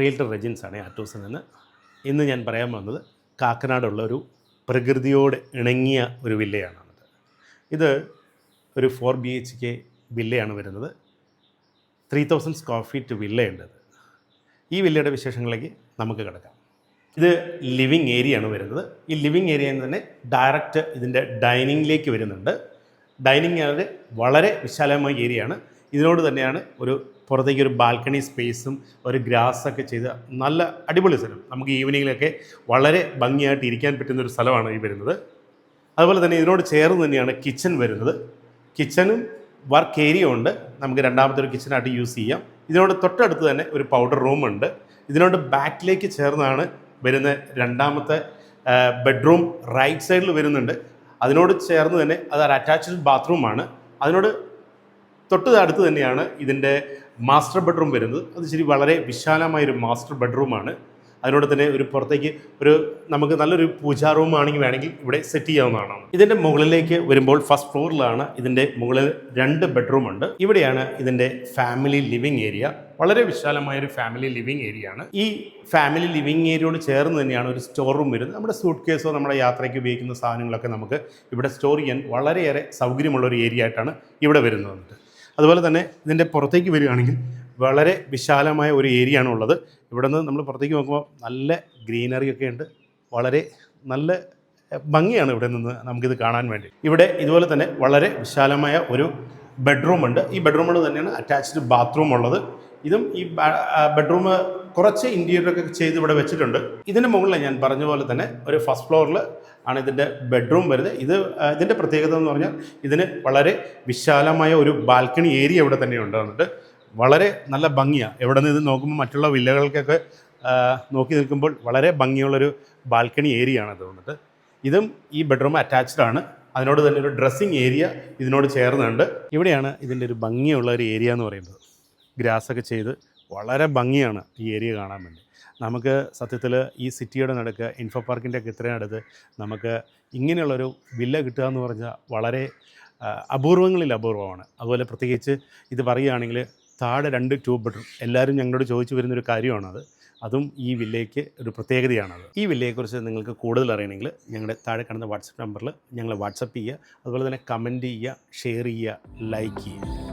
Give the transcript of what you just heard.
Realtor Rejins ആണ് ആറ്റൂസിൽ നിന്ന്. ഇന്ന് ഞാൻ പറയാൻ വന്നത് കാക്കനാടുള്ള ഒരു പ്രകൃതിയോട് ഇണങ്ങിയ ഒരു വില്ലയാണത്. ഇത് ഒരു ഫോർ ബി എച്ച് കെ വില്ലയാണ് വരുന്നത്. ത്രീ തൗസൻഡ് സ്ക്വയർ ഫീറ്റ് വില്ലയുണ്ട്. ഈ വില്ലയുടെ വിശേഷങ്ങളിലേക്ക് നമുക്ക് കിടക്കാം. ഇത് ലിവിങ് ഏരിയ ആണ് വരുന്നത്. ഈ ലിവിങ് ഏരിയയിൽ നിന്ന് തന്നെ ഡയറക്റ്റ് ഇതിന്റെ ഡൈനിങ്ങിലേക്ക് വരുന്നുണ്ട്. ഡൈനിങ് വളരെ വിശാലമായ ഏരിയ ആണ്. ഇതിനോട് തന്നെയാണ് ഒരു പുറത്തേക്ക് ഒരു ബാൽക്കണി സ്പേസും ഒരു ഗ്രാസ് ഒക്കെ ചെയ്ത നല്ല അടിപൊളി സ്ഥലം. നമുക്ക് ഈവനിങ്ങിലൊക്കെ വളരെ ഭംഗിയായിട്ട് ഇരിക്കാൻ പറ്റുന്ന ഒരു സ്ഥലമാണ് ഈ വരുന്നത്. അതുപോലെ തന്നെ ഇതിനോട് ചേർന്ന് തന്നെയാണ് കിച്ചൺ വരുന്നത്. കിച്ചണും വർക്ക് ഏരിയ ഉണ്ട്. നമുക്ക് രണ്ടാമത്തെ ഒരു കിച്ചണായിട്ട് യൂസ് ചെയ്യാം. ഇതിനോട് തൊട്ടടുത്ത് തന്നെ ഒരു പൗഡർ റൂം ഉണ്ട്. ഇതിനോട് ബാക്കിലേക്ക് ചേർന്നാണ് വരുന്ന രണ്ടാമത്തെ ബെഡ്റൂം റൈറ്റ് സൈഡിൽ വരുന്നുണ്ട്. അതിനോട് ചേർന്ന് തന്നെ അത് അറ്റാച്ച്ഡ് ബാത്റൂമാണ്. അതിനോട് തൊട്ട് അടുത്ത് തന്നെയാണ് ഇതിന്റെ മാസ്റ്റർ ബെഡ്റൂം വരുന്നത്. അത് ശരി വളരെ വിശാലമായ ഒരു മാസ്റ്റർ ബെഡ്റൂമാണ്. അതിനോട് തന്നെ ഒരു പുറത്തേക്ക് ഒരു നമുക്ക് നല്ലൊരു പൂജാ റൂം ആണെങ്കിൽ വേണമെങ്കിൽ ഇവിടെ സെറ്റ് ചെയ്യാവുന്നതാണ്. ഇതിന്റെ മുകളിലേക്ക് വരുമ്പോൾ ഫസ്റ്റ് ഫ്ലോറിലാണ് ഇതിന്റെ മുകളിൽ രണ്ട് ബെഡ്റൂം ഉണ്ട്. ഇവിടെയാണ് ഇതിന്റെ ഫാമിലി ലിവിങ് ഏരിയ. വളരെ വിശാലമായ ഒരു ഫാമിലി ലിവിങ് ഏരിയ ആണ് ഈ ഫാമിലി ലിവിങ് ഏരിയയോട് ചേർന്ന് തന്നെയാണ് ഒരു സ്റ്റോർ റൂം വരുന്നത്. നമ്മുടെ സൂട്ട് കേസോ നമ്മുടെ യാത്രയ്ക്ക് ഉപയോഗിക്കുന്ന സാധനങ്ങളൊക്കെ നമുക്ക് ഇവിടെ സ്റ്റോർ ചെയ്യാൻ വളരെയേറെ സൗകര്യമുള്ള ഒരു ഏരിയ ആയിട്ടാണ് ഇവിടെ വരുന്നത്. അതുപോലെ തന്നെ ഇതിന്റെ പുറത്തേക്ക് വരികയാണെങ്കിൽ വളരെ വിശാലമായ ഒരു ഏരിയ ആണ് ഉള്ളത്. ഇവിടെ നിന്ന് നമ്മൾ പുറത്തേക്ക് നോക്കുമ്പോൾ നല്ല ഗ്രീനറി ഒക്കെ ഉണ്ട്. വളരെ നല്ല ഭംഗിയാണ് ഇവിടെ നിന്ന് നമുക്കിത് കാണാൻ വേണ്ടി. ഇവിടെ ഇതുപോലെ തന്നെ വളരെ വിശാലമായ ഒരു ബെഡ്റൂം ഉണ്ട് ഈ ബെഡ്റൂമിൽ തന്നെയാണ് അറ്റാച്ച്ഡ് ബാത്റൂം ഉള്ളത്. ഇതും ഈ ബെഡ്റൂം കുറച്ച് ഇന്റീരിയറൊക്കെ ചെയ്ത് ഇവിടെ വെച്ചിട്ടുണ്ട്. ഇതിന് മുകളിൽ ഞാൻ പറഞ്ഞ പോലെ തന്നെ ഒരു ഫസ്റ്റ് ഫ്ലോറിൽ ആണ് ഇതിന്റെ ബെഡ്റൂം വരുന്നത്. ഇത് ഇതിന്റെ പ്രത്യേകത എന്ന് പറഞ്ഞാൽ ഇതിന് വളരെ വിശാലമായ ഒരു ബാൽക്കണി ഏരിയ ഇവിടെ തന്നെ ഉണ്ട് വന്നിട്ട് വളരെ നല്ല ഭംഗിയാണ് എവിടെ നിന്ന് ഇത് നോക്കുമ്പോൾ മറ്റുള്ള വില്ലകൾക്കൊക്കെ നോക്കി നിൽക്കുമ്പോൾ വളരെ ഭംഗിയുള്ളൊരു ബാൽക്കണി ഏരിയ ആണ് ഇത് വന്നിട്ട് ഇതും ഈ ബെഡ്റൂം അറ്റാച്ച്ഡ് ആണ്. അതിനോട് തന്നെ ഒരു ഡ്രസ്സിങ് ഏരിയ ഇതിനോട് ചേർന്നുണ്ട്. ഇവിടെയാണ് ഇതിന്റെ ഒരു ഭംഗിയുള്ള ഒരു ഏരിയ എന്ന് പറയുന്നത്. ഗ്രാസ് ഒക്കെ ചെയ്ത് വളരെ ഭംഗിയാണ് ഈ ഏരിയ കാണാൻ വേണ്ടി. നമുക്ക് സത്യത്തിൽ ഈ സിറ്റിയുടെ നടുക്ക് ഇൻഫോ പാർക്കിന്റെ ഒക്കെ ഇത്രയും അടുത്ത് നമുക്ക് ഇങ്ങനെയുള്ളൊരു വില്ല കിട്ടുക എന്ന് പറഞ്ഞാൽ വളരെ അപൂർവങ്ങളിൽ അപൂർവമാണ്. അതുപോലെ പ്രത്യേകിച്ച് ഇത് പറയുകയാണെങ്കിൽ താഴെ രണ്ട് ടൂ ബെഡ്റൂം എല്ലാവരും ഞങ്ങളോട് ചോദിച്ചു വരുന്നൊരു കാര്യമാണത്. അതും ഈ വില്ലയ്ക്ക് ഒരു പ്രത്യേകതയാണത്. ഈ വില്ലയെക്കുറിച്ച് നിങ്ങൾക്ക് കൂടുതൽ അറിയണമെങ്കിൽ ഞങ്ങളുടെ താഴെ കാണുന്ന വാട്സപ്പ് നമ്പറിൽ ഞങ്ങൾ വാട്സപ്പ് ചെയ്യുക. അതുപോലെ തന്നെ കമന്റ് ചെയ്യുക ഷെയർ ചെയ്യുക ലൈക്ക് ചെയ്യുക.